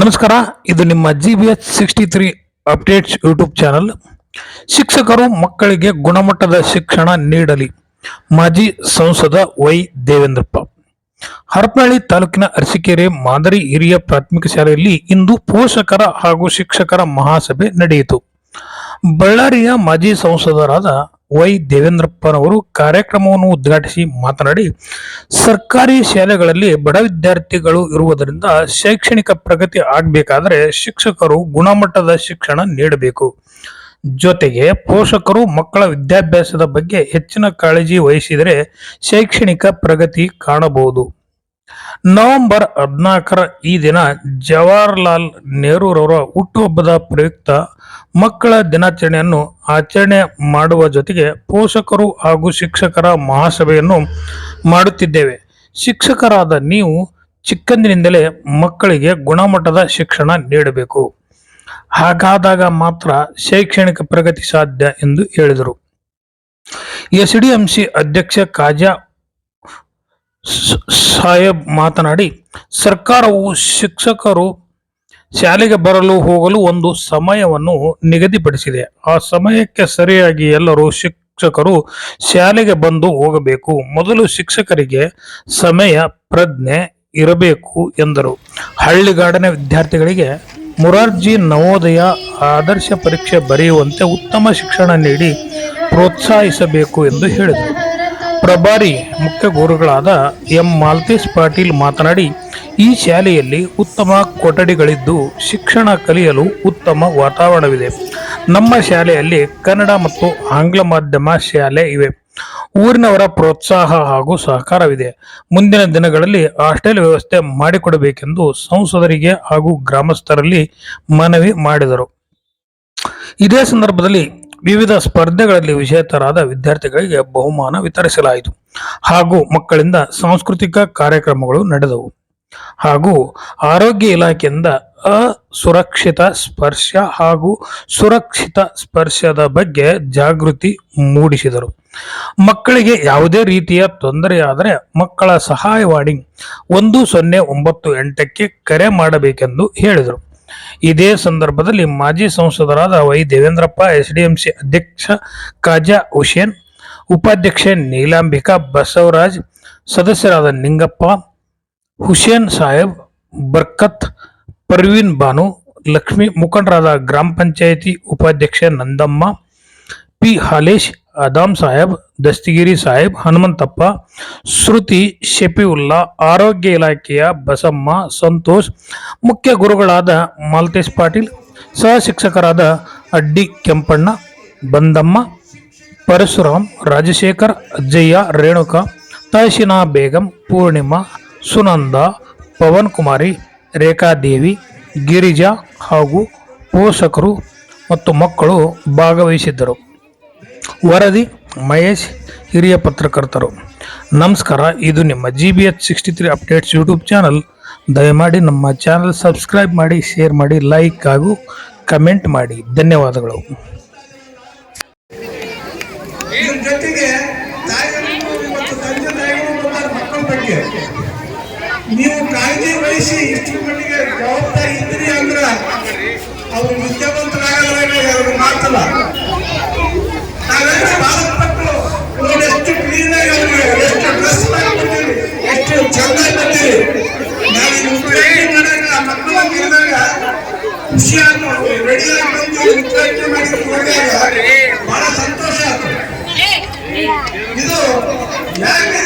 ನಮಸ್ಕಾರ, ಇದು ನಿಮ್ಮ G B H sixty three updates YouTube channel ಶಿಕ್ಷಕರು ಮಕ್ಕಳಿಗೆ ಗುಣಮಟ್ಟದ ಶಿಕ್ಷಣ ನೀಡಲಿ. ಮಾಜಿ ಸಂಸದ ವೈ ದೇವೇಂದ್ರಪ್ಪ. ಹರಪನಹಳ್ಳಿ ತಾಲೂಕಿನ ಅರಸಿಕೆರೆ ಮಾದರಿ ಹಿರಿಯ ಪ್ರಾಥಮಿಕ ಶಾಲೆಯಲ್ಲಿ ಇಂದು ಪೋಷಕರ ಹಾಗೂ ಶಿಕ್ಷಕರ ಮಹಾಸಭೆ ನಡೆಯಿತು. ಬಳ್ಳಾರಿಯ ಮಾಜಿ ಸಂಸದರಾದ ವೈ ದೇವೇಂದ್ರಪ್ಪನವರು ಕಾರ್ಯಕ್ರಮವನ್ನು ಉದ್ಘಾಟಿಸಿ ಮಾತನಾಡಿ, ಸರ್ಕಾರಿ ಶಾಲೆಗಳಲ್ಲಿ ಬಡ ವಿದ್ಯಾರ್ಥಿಗಳು ಇರುವುದರಿಂದ ಶೈಕ್ಷಣಿಕ ಪ್ರಗತಿ ಆಗಬೇಕಾದರೆ ಶಿಕ್ಷಕರು ಗುಣಮಟ್ಟದ ಶಿಕ್ಷಣ ನೀಡಬೇಕು. ಜೊತೆಗೆ ಪೋಷಕರು ಮಕ್ಕಳ ವಿದ್ಯಾಭ್ಯಾಸದ ಬಗ್ಗೆ ಹೆಚ್ಚಿನ ಕಾಳಜಿ ವಹಿಸಿದರೆ ಶೈಕ್ಷಣಿಕ ಪ್ರಗತಿ ಕಾಣಬಹುದು. ನವೆಂಬರ್ ಹದಿನಾಲ್ಕರ ಈ ದಿನ ಜವಾಹರ್ಲಾಲ್ ನೆಹರೂರವರ ಹುಟ್ಟುಹಬ್ಬದ ಪ್ರಯುಕ್ತ ಮಕ್ಕಳ ದಿನಾಚರಣೆಯನ್ನು ಆಚರಣೆ ಮಾಡುವ ಜೊತೆಗೆ ಪೋಷಕರು ಹಾಗೂ ಶಿಕ್ಷಕರ ಮಹಾಸಭೆಯನ್ನು ಮಾಡುತ್ತಿದ್ದೇವೆ. ಶಿಕ್ಷಕರಾದ ನೀವು ಚಿಕ್ಕಂದಿನಿಂದಲೇ ಮಕ್ಕಳಿಗೆ ಗುಣಮಟ್ಟದ ಶಿಕ್ಷಣ ನೀಡಬೇಕು. ಹಾಗಾದಾಗ ಮಾತ್ರ ಶೈಕ್ಷಣಿಕ ಪ್ರಗತಿ ಸಾಧ್ಯ ಎಂದು ಹೇಳಿದರು. ಎಸ್ಡಿಎಂಸಿ ಅಧ್ಯಕ್ಷ ಕಾಜಾ ಸ- ಸಾಹೇಬ್ ಮಾತನಾಡಿ, ಸರ್ಕಾರವು ಶಿಕ್ಷಕರು ಶಾಲೆಗೆ ಬರಲು ಹೋಗಲು ಒಂದು ಸಮಯವನ್ನು ನಿಗದಿಪಡಿಸಿದೆ. ಆ ಸಮಯಕ್ಕೆ ಸರಿಯಾಗಿ ಎಲ್ಲರೂ ಶಿಕ್ಷಕರು ಶಾಲೆಗೆ ಬಂದು ಹೋಗಬೇಕು. ಮೊದಲು ಶಿಕ್ಷಕರಿಗೆ ಸಮಯ, ಪ್ರಜ್ಞೆ ಇರಬೇಕು ಎಂದರು. ಹಳ್ಳಿಗಾಡನೆ ವಿದ್ಯಾರ್ಥಿಗಳಿಗೆ ಮುರಾರ್ಜಿ ನವೋದಯ ಆದರ್ಶ ಪರೀಕ್ಷೆ ಬರೆಯುವಂತೆ ಉತ್ತಮ ಶಿಕ್ಷಣ ನೀಡಿ ಪ್ರೋತ್ಸಾಹಿಸಬೇಕು ಎಂದು ಹೇಳಿದರು. ಪ್ರಭಾರಿ ಮುಖ್ಯ ಗುರುಗಳಾದ ಎಂ ಮಾಲ್ತೇಶ್ ಪಾಟೀಲ್ ಮಾತನಾಡಿ ಈ ಶಾಲೆಯಲ್ಲಿ ಉತ್ತಮ ಕೊಠಡಿಗಳಿದ್ದು ಶಿಕ್ಷಣ ಕಲಿಯಲು ಉತ್ತಮ ವಾತಾವರಣವಿದೆ. ನಮ್ಮ ಶಾಲೆಯಲ್ಲಿ ಕನ್ನಡ ಮತ್ತು ಆಂಗ್ಲ ಮಾಧ್ಯಮ ಶಾಲೆ ಇವೆ. ಊರಿನವರ ಪ್ರೋತ್ಸಾಹ ಹಾಗೂ ಸಹಕಾರವಿದೆ. ಮುಂದಿನ ದಿನಗಳಲ್ಲಿ ಹಾಸ್ಟೆಲ್ ವ್ಯವಸ್ಥೆ ಮಾಡಿಕೊಡಬೇಕೆಂದು ಸಂಸದರಿಗೆ ಹಾಗೂ ಗ್ರಾಮಸ್ಥರಲ್ಲಿ ಮನವಿ ಮಾಡಿದರು. ಇದೇ ಸಂದರ್ಭದಲ್ಲಿ ವಿವಿಧ ಸ್ಪರ್ಧೆಗಳಲ್ಲಿ ವಿಜೇತರಾದ ವಿದ್ಯಾರ್ಥಿಗಳಿಗೆ ಬಹುಮಾನ ವಿತರಿಸಲಾಯಿತು ಹಾಗೂ ಮಕ್ಕಳಿಂದ ಸಾಂಸ್ಕೃತಿಕ ಕಾರ್ಯಕ್ರಮಗಳು ನಡೆದವು. ಹಾಗೂ ಆರೋಗ್ಯ ಇಲಾಖೆಯಿಂದ ಅಸುರಕ್ಷಿತ ಸ್ಪರ್ಶ ಹಾಗೂ ಸುರಕ್ಷಿತ ಸ್ಪರ್ಶದ ಬಗ್ಗೆ ಜಾಗೃತಿ ಮೂಡಿಸಿದರು. ಮಕ್ಕಳಿಗೆ ಯಾವುದೇ ರೀತಿಯ ತೊಂದರೆಯಾದರೆ ಮಕ್ಕಳ ಸಹಾಯವಾಣಿ ಒಂದು ಸೊನ್ನೆ ಒಂಬತ್ತು ಎಂಟಕ್ಕೆ ಕರೆ ಮಾಡಬೇಕೆಂದು ಹೇಳಿದರು. ಇದೇ ಸಂದರ್ಭದಲ್ಲಿ ಮಾಜಿ ಸಂಸದರಾದ ವೈ ದೇವೇಂದ್ರಪ್ಪ, ಎಸ್ಡಿಎಂಸಿ ಅಧ್ಯಕ್ಷ ಕಾಜಾ ಹುಸೇನ್, ಉಪಾಧ್ಯಕ್ಷೆ ನೀಲಾಂಬಿಕಾ ಬಸವರಾಜ್, ಸದಸ್ಯರಾದ ನಿಂಗಪ್ಪ ಹುಸೇನ್ ಸಾಹೇಬ್, ಬರ್ಕತ್, ಪರ್ವೀನ್ ಬಾನು, ಲಕ್ಷ್ಮಿ ಮುಖಂಡರಾದ ಗ್ರಾಮ ಪಂಚಾಯಿತಿ ಉಪಾಧ್ಯಕ್ಷೆ ನಂದಮ್ಮ, ಪಿ ಹಾಲೇಶ್, ಅದಾಮ್ ಸಾಹೇಬ್, ದಸ್ತಿಗಿರಿ ಸಾಹೇಬ್, ಹನುಮಂತಪ್ಪ, ಶ್ರುತಿ ಶಫಿವುಲ್ಲಾ, ಆರೋಗ್ಯ ಇಲಾಖೆಯ ಬಸಮ್ಮ, ಸಂತೋಷ್, ಮುಖ್ಯ ಗುರುಗಳಾದ ಮಾಲ್ತೇಶ್ ಪಾಟೀಲ್, ಸಹ ಶಿಕ್ಷಕರಾದ ಅಡ್ಡಿ ಕೆಂಪಣ್ಣ, ಬಂದಮ್ಮ, ಪರಶುರಾಮ್, ರಾಜಶೇಖರ್, ಅಜ್ಜಯ್ಯ, ರೇಣುಕಾ, ತಹಶಿನಾ ಬೇಗಂ, ಪೂರ್ಣಿಮಾ ಸುನಂದ, ಪವನ್ ಕುಮಾರಿ ರೇಖಾದೇವಿ ಗಿರಿಜಾ ಹಾಗೂ ಪೋಷಕರು ಮತ್ತು ಮಕ್ಕಳು ಭಾಗವಹಿಸಿದ್ದರು. ವರದಿ, ಮಹೇಶ್, ಹಿರಿಯ ಪತ್ರಕರ್ತರು. ನಮಸ್ಕಾರ, ಇದು ನಿಮ್ಮ G B H sixty three updates YouTube channel ದಯಮಾಡಿ ನಮ್ಮ ಚಾನಲ್ ಸಬ್ಸ್ಕ್ರೈಬ್ ಮಾಡಿ ಶೇರ್ ಮಾಡಿ ಲೈಕ್ ಹಾಗೂ ಕಮೆಂಟ್ ಮಾಡಿ. ಧನ್ಯವಾದಗಳು ಇದ್ರ ಜೊತೆಗೆ ತಾಯಿಯರು ಮತ್ತು ತಂದೆ ತಾಯಿಗಳು ಬಂದಾರ ಮಕ್ಕಳ ಬಗ್ಗೆ ನೀವು ಕಾಳಜಿ ವಹಿಸಿ ಇಷ್ಟು ಮಟ್ಟಿಗೆ ಜವಾಬ್ದಾರಿ ಇದ್ರಿ ಅಂದ್ರ ಅವ್ರು ವಿದ್ಯಾವಂತರಾಗಲ್ಲ ಅವ್ರು ಮಾತಲ್ಲ. ನಾವೆಲ್ಲ ಬಾಧಪಟ್ಟು ಎಷ್ಟು ಕ್ಲೀನ್ ಆಗಿ ಎಷ್ಟು ಡ್ರೆಸ್ ಮಾಡ್ಕೊತೀವಿ ಎಷ್ಟು ಚಂದ ಬರ್ತೀವಿ ನಾನು ಉಪಯೋಗ ಮಾಡಿದಾಗ ಮಕ್ಕಳ ಇದ್ದಾಗ ಖುಷಿ ಆಯ್ತು ರೆಡಿ ಆಗಿ ಬಂದು ಮಾಡಿ ಹೋದಾಗ ಬಹಳ ಸಂತೋಷ ಇದು ಯಾಕಿದು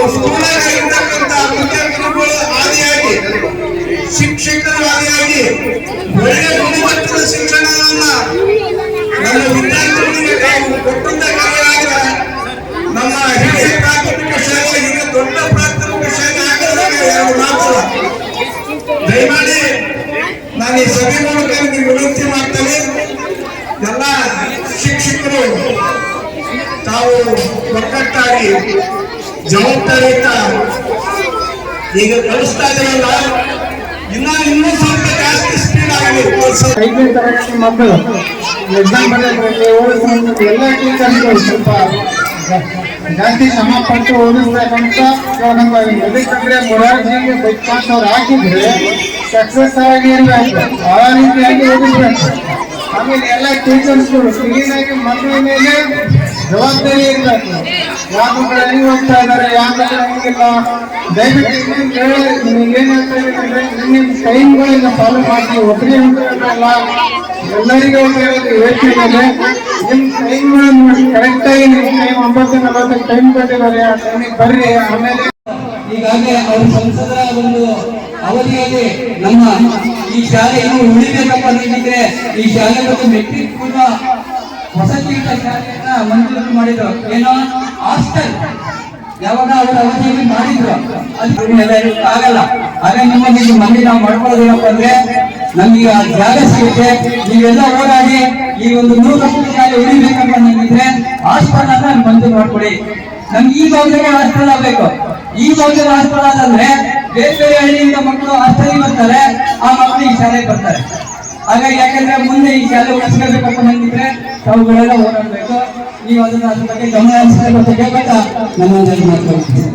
ಕೊಟ್ಟಂತ ನಮ್ಮ ಹಿರಿಯ ಪ್ರಾಥಮಿಕ ಶಾಲೆ, ಹಿರಿಯ ದೊಡ್ಡ ಪ್ರಾಥಮಿಕ ಶಾಲೆ ಎರಡು ಮಾತ್ರ ದಯಮಾಡಿ ನಾನು ಈ ಸಭೆ ಮೂಲಕ ನಿಮಗೆ ವಿನಂತಿ ಮಾಡ್ತೇನೆ. ಎಲ್ಲ ಶಿಕ್ಷಕರು, ತಾವು ಒಕ್ಕಟ್ಟಾಗಿ ಜವಾಬ್ದಾರಿಯಿಂದ ಈಗ ಕಲಿಸ್ತಾ ಇದ್ದೀರಲ್ಲ, ಇನ್ನೂ ಇನ್ನೂ ಸ್ವಲ್ಪ ಜಾಸ್ತಿ ಸ್ಪೀಡ್ ಆಗಲಿ. ಮಕ್ಕಳು. ಎಕ್ಸಾಮ್ ಎಲ್ಲ ಸ್ವಲ್ಪ ಜಾಸ್ತಿ ಶ್ರಮ ಪಟ್ಟು ಓದಿಸ್ಬೇಕಂತ ಕೇಳ್ಕೊಂತ ಎದಕ್ಕಂದ್ರೆ ಮೊರಾರ್ಜಿಗೆ ಬೈಕ್ ಪಾಸ್ ಅವ್ರು ಹಾಕಿದ್ರೆ ಸಕ್ಸಸ್ ಆಗಿ ಆ ರೀತಿಯಾಗಿ ಓದಿಸ್ಬೇಕು ಆಮೇಲೆ ಎಲ್ಲ ಟೀಚರ್ಸ್ಗಳು ಕ್ಲೀನಾಗಿ ಮಕ್ಕಳ ಮೇಲೆ ಜವಾಬ್ದಾರಿ ಇರಬೇಕು ಯಾವ ಹೋಗ್ತಾ ಇದ್ದಾರೆ. ಹೆಂಗಿಲ್ಲ ದಯವಿಟ್ಟು ಇನ್ನೊಂದು ಹೇಳಿ ನಿಮ್ಗೆ ಏನ್ ಹೇಳ್ತಾ ಇದ್ದೀನಿ ಅಂದ್ರೆ ನಿಮ್ಮ ಟೈಮ್ಗಳನ್ನ ಫಾಲೋ ಮಾಡಿ ಒಬ್ಬರಿಗೆ ಅಲ್ಲ ಎಲ್ಲರಿಗೂ ಹೇಳೋದು ಹೇಳ್ತಿದ್ದಾರೆ ನಿಮ್ಮ ಟೈಮ್ಗಳನ್ನು ಕರೆಕ್ಟ್ ಆಗಿ ನಿಮ್ಮ ಟೈಮ್ ಒಂಬತ್ತು ನಲವತ್ತಕ್ಕೆ ಟೈಮ್ ಕೊಟ್ಟಿದ್ದಾರೆ, ಆ ಟೈಮಿಗೆ ಬರ್ರಿ, ಆಮೇಲೆ ಈಗಾಗಲೇ ಅವರು ಸಂಸದರ ಒಂದು ಅವಧಿಯಲ್ಲಿ ನಮ್ಮ ಈ ಶಾಲೆ ಇನ್ನು ಉಳಿಬೇಕಪ್ಪ ನೀಡಿದ್ರೆ ಈ ಶಾಲೆ ಒಂದು ಮೆಟ್ರಿಕ್ ಪೂರ್ವ ವಸತಿ ಶಾಲೆಯನ್ನ ಮಂಜೂರು ಮಾಡಿದ್ರು. ಏನೋ ಹಾಸ್ಟೆಲ್ ಯಾವಾಗ ಅವರ ಅವಧಿಯಲ್ಲಿ ಮಾಡಿದ್ರು ಆಗಲ್ಲ. ಹಾಗೆ ನಿಮಗೆ ನಿಮ್ಮ ಮಂದಿ ನಾವು ಮಾಡ್ಕೊಳ್ಳೋದೇನಪ್ಪ ಅಂದ್ರೆ, ನಮ್ಗೆ ಆ ಜಾಗ ಸಿಗುತ್ತೆ. ನೀವೆಲ್ಲ ಹೋರಾಡಿ ಈ ಒಂದು ನೂರು ವರ್ಷದ ಶಾಲೆ ಉಳಿಬೇಕಪ್ಪ ಅನ್ನೋದಿದ್ರೆ ಹಾಸ್ಟೆಲ್ ಅನ್ನ ಮಂಜೂರು ಮಾಡ್ಕೊಡಿ ನಮ್ಗೆ ಈ ಭಾಗದಲ್ಲಿ ಹಾಸ್ಟೆಲ್ ಆಗ್ಬೇಕು. ಈ ಭಾಗದಲ್ಲಿ ಹಾಸ್ಟೆಲ್ ಅಂದ್ರೆ ಬೇರೆ ಬೇರೆ ಹಳ್ಳಿಯಿಂದ ಮಕ್ಕಳು ಹಾಸ್ಟೆಲ್ ಬರ್ತಾರೆ, ಆ ಮಕ್ಕಳು ಈ ಶಾಲೆಗೆ ಬರ್ತಾರೆ. ಹಾಗಾಗಿ ಯಾಕಂದ್ರೆ ಮುಂದೆ ಈ ಶಾಲೆ ಉಳಿಸ್ಕೋಬೇಕಪ್ಪ ಬಂದಿದ್ರೆ ಅವುಗಳೆಲ್ಲ ಓಡಾಡಬೇಕು. ನೀವು ಅದನ್ನ ಅದ್ರ ಬಗ್ಗೆ ಗಮನ ಹರಿಸಬೇಕು ಅಂತ ಹೇಳ್ಬೇಕಾ ನಮ್ಮ ಮಾತಾಡ್ತೀನಿ